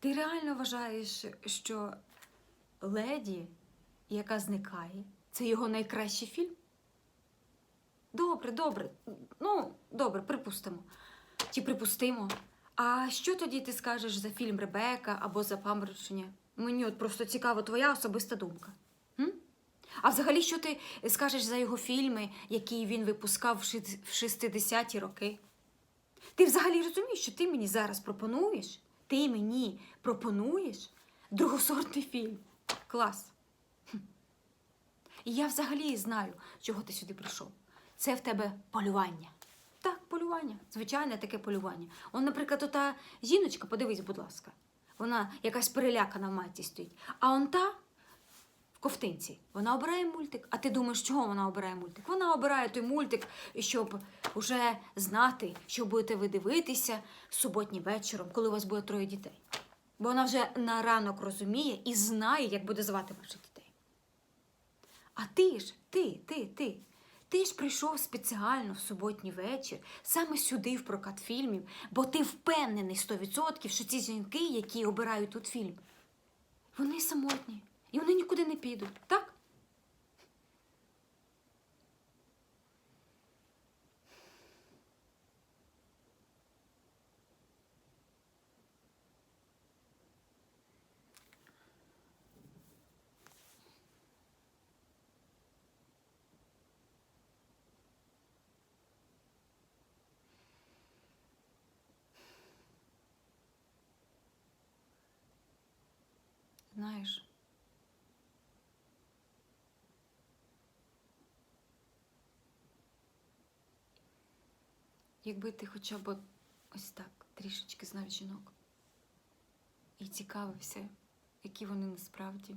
Ти реально вважаєш, що леді, яка зникає, це його найкращий фільм? Добре, добре. Ну, добре, припустимо. Чи припустимо. А що тоді ти скажеш за фільм Ребека або за паморочення? Мені от просто цікава твоя особиста думка. М? А взагалі, що ти скажеш за його фільми, які він випускав в 60-ті роки? Ти взагалі розумієш, що ти мені зараз пропонуєш? Ти мені пропонуєш другосортний фільм. Клас. І я взагалі знаю, чого ти сюди прийшов. Це в тебе полювання. Так, полювання. Звичайне таке полювання. Он, наприклад, ота жіночка, подивись, будь ласка. Вона якась перелякана в матці стоїть. А он та ковтинці. Вона обирає мультик. А ти думаєш, чого вона обирає мультик? Вона обирає той мультик, щоб уже знати, що будете ви дивитися суботнім вечором, коли у вас буде троє дітей. Бо вона вже на ранок розуміє і знає, як буде звати ваших дітей. А ти ж, ти, ти, ти. Ти ж прийшов спеціально в суботній вечір, саме сюди, в прокат фільмів, бо ти впевнений 100%, що ці жінки, які обирають тут фільм, вони самотні. Нікуди не підуть, так? Якби ти хоча б ось так трішечки знав жінок і цікавився, які вони насправді,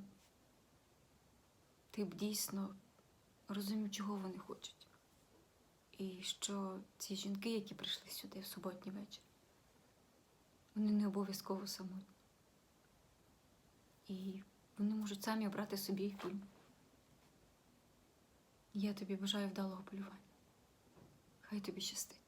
ти б дійсно розумів, чого вони хочуть. І що ці жінки, які прийшли сюди в суботній вечір, вони не обов'язково самотні. І вони можуть самі обрати собі фільм. Я тобі бажаю вдалого полювання. Хай тобі щастить.